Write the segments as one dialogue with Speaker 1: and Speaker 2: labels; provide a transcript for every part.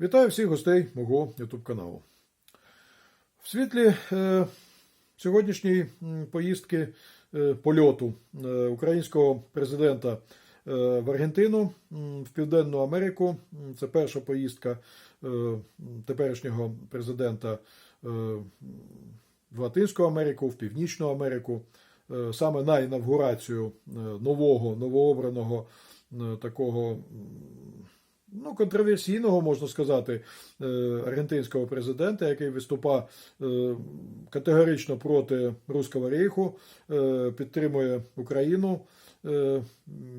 Speaker 1: Вітаю всіх гостей мого YouTube каналу. В світлі е, сьогоднішньої поїздки е, польоту е, українського президента е, в Аргентину, в Південну Америку. Це перша поїздка е, теперішнього президента е, в Латинську Америку, в Північну Америку, е, саме на інавгурацію е, нового, новообраного е, такого. Ну, контроверсійного, можна сказати, е, аргентинського президента, який виступав е, категорично проти Руського рейху, е, підтримує Україну.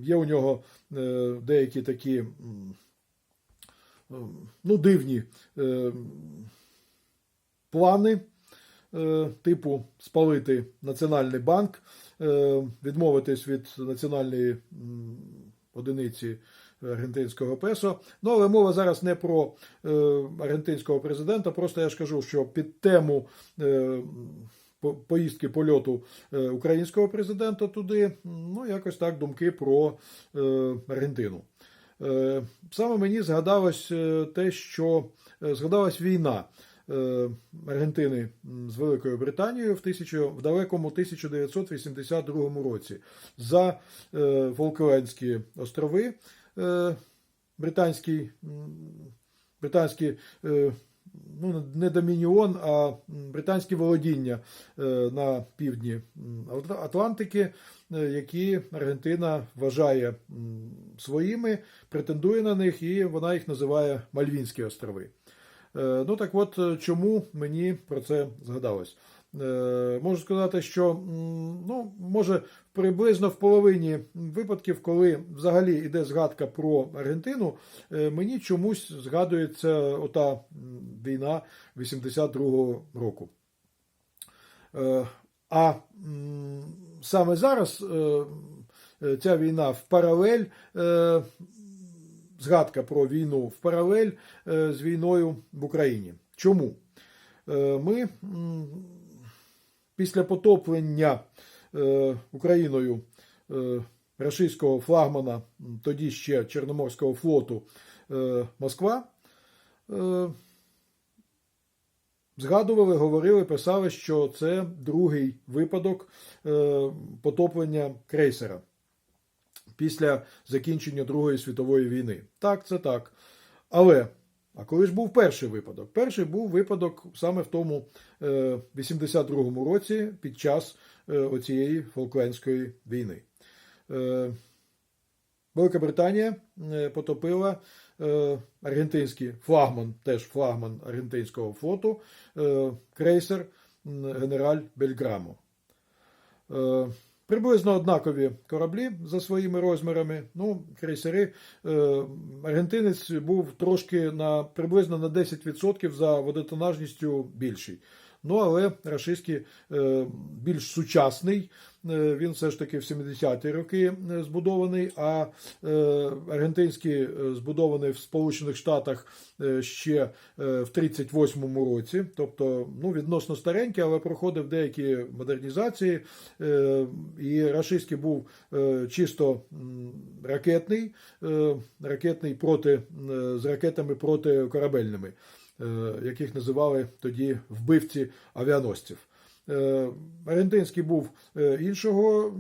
Speaker 1: Є у нього деякі такі ну, дивні плани, типу спалити Національний банк, відмовитись від національної одиниці аргентинського песо. Ну, але мова зараз не про е, аргентинського президента. Просто я ж кажу, що під тему е, поїздки польоту е, українського президента туди, ну, якось так думки про Аргентину. Саме мені згадалось те, що згадалась війна Аргентини з Великою Британією в, тисячу, в далекому 1982 році за Фолклендські острови. Е, Британський, британський е, ну, не домініон, а британські володіння е, на півдні Атлантики, які Аргентина вважає своїми, претендує на них, і вона їх називає Мальвінські острови. Е, Ну так от, е, чому мені про це згадалось? Е, Можу сказати, що ну, може приблизно в половині випадків, коли взагалі йде згадка про Аргентину, мені чомусь згадується ота війна 82-го року. А саме зараз ця війна в паралель, згадка про війну в паралель е, з війною в Україні. Чому? Е, Ми після потоплення е, Україною рашистського флагмана, тоді ще Чорноморського флоту Москва. Згадували, говорили, писали, що це другий випадок потоплення крейсера після закінчення Другої світової війни. Так, це так. Але, а коли ж був перший випадок? Перший був випадок саме в тому е, 82-му році під час е, оцієї Фолклендської війни. Е, Велика Британія е, потопила е, аргентинський флагман, теж флагман аргентинського флоту, е, крейсер генераль Бельграмо. Приблизно однакові кораблі за своїми розмірами. Ну, крейсери. Е, Аргентинець був трошки на приблизно на 10% за водотонажністю більший. Ну, але рашистський е, більш сучасний, е, він все ж таки в 70-ті роки е, збудований, а аргентинський збудований в Сполучених Штатах ще в 38-му році, тобто ну, відносно старенький, але проходив деякі модернізації. І рашистський був чисто ракетний, ракетний проти, з ракетами протикорабельними е, яких називали тоді вбивці авіаносців. Е, Аргентинський був е, іншого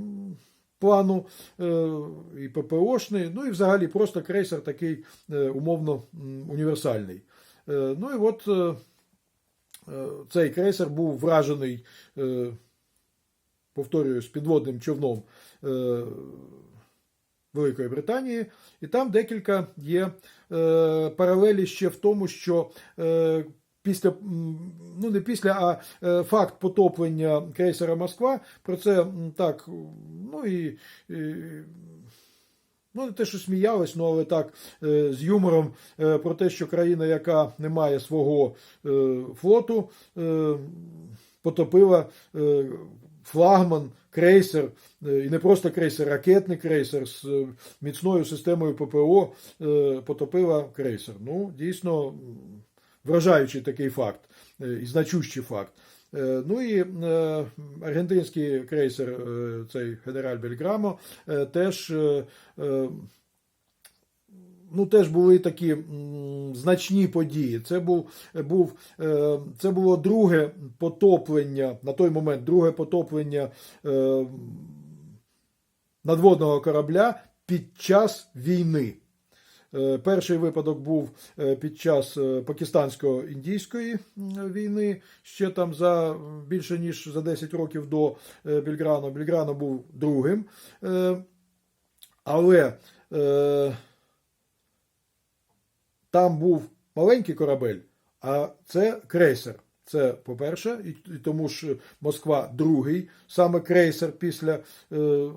Speaker 1: плану, е, і ППОшний, ну і взагалі просто крейсер такий е, умовно універсальний. Е, Ну і от е, е, цей крейсер був вражений, е, повторюю, підводним човном. е, Великої Британії, і там декілька є е, паралелі ще в тому, що е, після, ну не після, а е, факт потоплення крейсера Москва, про це так, ну і. і Ну, не те, що сміялись, ну але так, е, з юмором е, про те, що країна, яка не має свого е, флоту, е, потопила е, флагман, крейсер, е, і не просто крейсер, ракетний крейсер з е, міцною системою ППО е, потопила крейсер. Ну, дійсно, вражаючий такий факт і значущий факт. Ну і аргентинський крейсер, цей генераль Бельграмо, теж ну, теж були такі значні події. Це, був, був, е, це було друге потоплення, на той момент друге потоплення е, надводного корабля під час війни. Е, Перший випадок був під час пакистансько-індійської війни, ще там за більше ніж за 10 років до Більграну. Більграно був другим. Але там був маленький корабель, а це крейсер. Це по-перше, і, тому ж Москва другий, саме крейсер після, е,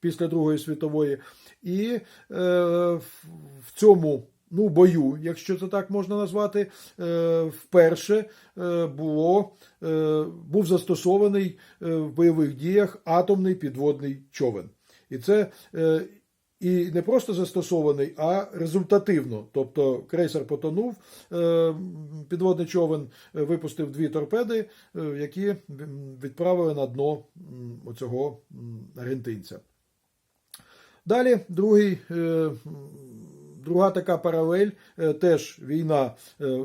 Speaker 1: після Другої світової. І е, в- в цьому ну, бою, якщо це так можна назвати, е, вперше е, було, е, був застосований е, в бойових діях атомний підводний човен. І це е, і не просто застосований, а результативно. Тобто крейсер потонув, е, підводний човен е, випустив дві торпеди, е, які відправили на дно м, оцього аргентинця. Далі другий, друга така паралель, теж війна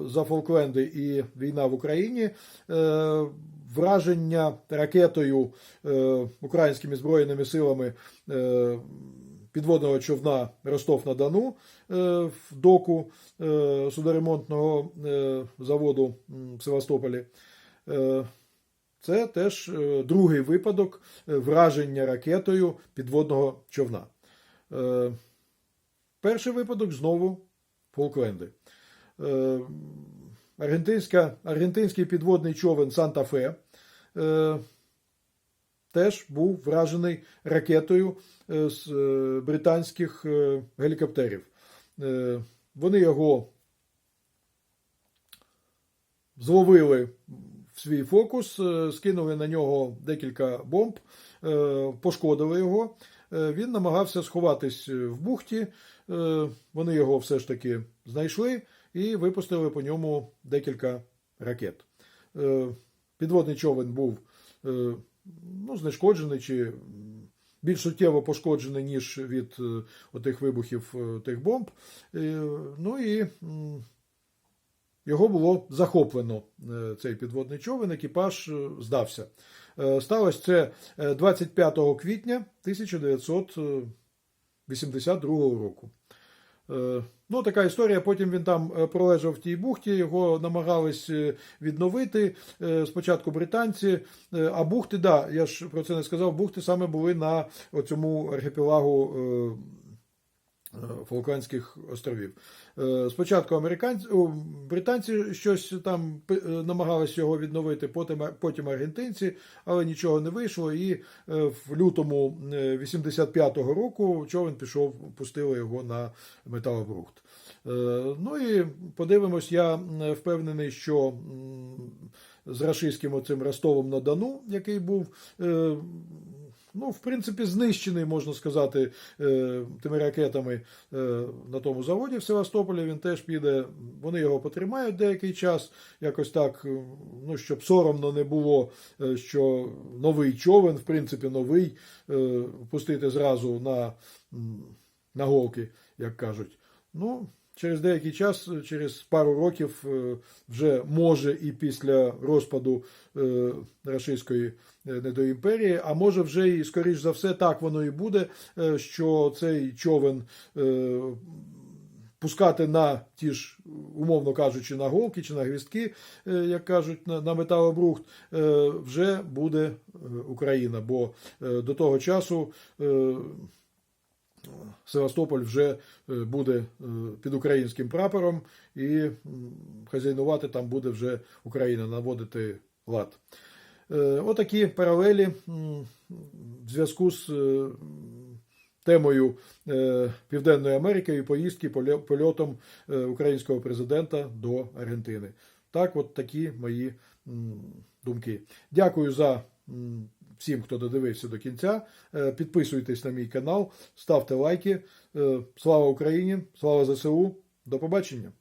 Speaker 1: за Фолкленди і війна в Україні. Враження ракетою українськими збройними силами підводного човна Ростов-на-Дону е, в доку е, судоремонтного е, заводу в Севастополі. Це теж другий випадок враження ракетою підводного човна. Перший випадок знову Фолкленди. Аргентинська, аргентинський підводний човен Санта-Фе теж був вражений ракетою е, з е, британських е, гелікоптерів. Вони його зловили в свій фокус, скинули на нього декілька бомб, пошкодили його. Він намагався сховатись в бухті. Вони його все ж таки знайшли і випустили по ньому декілька ракет. Підводний човен був ну, знешкоджений чи більш суттєво пошкоджений, ніж від е, отих вибухів е, тих бомб. Е, Ну і його було захоплено, цей підводний човен, екіпаж здався. Сталося це е, 25 квітня 1982 року. Ну, така історія. Потім він там е, пролежав в тій бухті, його намагались е, відновити. Е, Спочатку британці, а бухти, да, я ж про це не сказав, бухти саме були на цьому архіпелагу. Е, е, островів. Е, Спочатку американці, британці щось там е, намагалися його відновити, потім, потім аргентинці, але нічого не вийшло. І в лютому е, 85-го року човен пішов, пустили його на металобрухт. Ну і подивимось, я впевнений, що з рашистським оцим Ростовом на Дону, який був. Ну, в принципі, знищений, можна сказати, е, тими ракетами е, на тому заводі в Севастополі. Він теж піде. Вони його потримають деякий час, якось так, е, ну, щоб соромно не було, що новий човен, в принципі, новий, пустити зразу на, на голки, як кажуть. Ну, Через деякий час, через пару років, вже може і після розпаду е, е, недоімперії, а може вже і скоріш за все так воно і буде, е, що цей човен е, пускати на ті ж, умовно кажучи, на голки чи на гвіздки, е, як кажуть, на, металобрухт, вже буде Україна. Бо до того часу. Севастополь вже буде під українським прапором, і хазяйнувати там буде вже Україна наводити лад. Е, Отакі паралелі в зв'язку з е, темою е, Південної Америки і поїздки польотом українського президента до Аргентини. Так, от такі мої думки. Дякую за всім, хто додивився до кінця. Підписуйтесь на мій канал, ставте лайки. Слава Україні! Слава ЗСУ! До побачення!